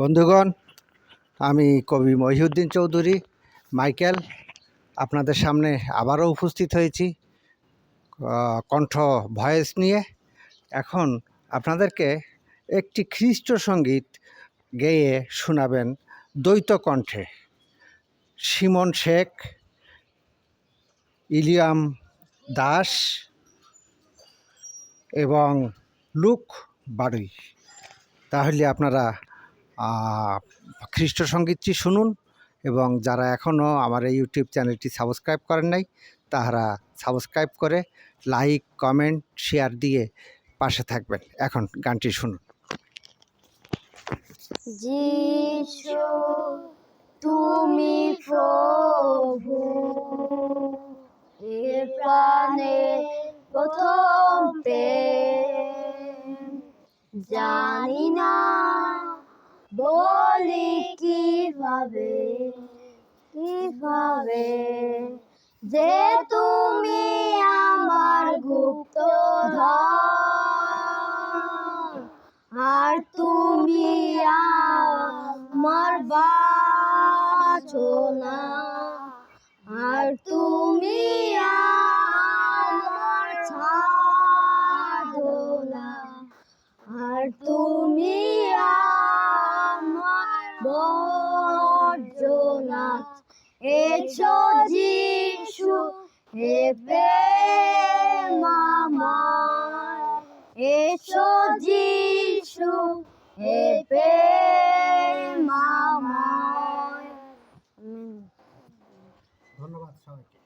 বন্ধুগণ, আমি কবি মহিউদ্দিন চৌধুরী, মাইকেল, আপনাদের সামনে আবারও উপস্থিত হয়েছি কণ্ঠ ভয়েস নিয়ে। এখন আপনাদেরকে একটি খ্রিস্ট সংগীত গেয়ে শোনাবেন দ্বৈত কণ্ঠে। সিমন শেখ, ইলিয়াম দাস এবং লুক বাড়ুই তাহলে আপনারা খ্রিস্ট সঙ্গীতটি শুনুন এবং যারা এখনও আমার এই ইউটিউব চ্যানেলটি সাবস্ক্রাইব করেন নাই, তাহারা সাবস্ক্রাইব করে লাইক, কমেন্ট, শেয়ার দিয়ে পাশে থাকবেন। এখন গানটি শুনুন। তুমি প্রভু প্রাণে প্রথম প্রেম। জানি না বলি কীভাবে কীভাবে যে তুমি আমার গুপ্ত আর তুমি আমার বাছনা আর তুমি আমার সাধনা আর তুমি আমার বজ্রনাথ এছো যিশু হে মামা এছো যিশু হে মামা ধন্যবাদ সবাইকে।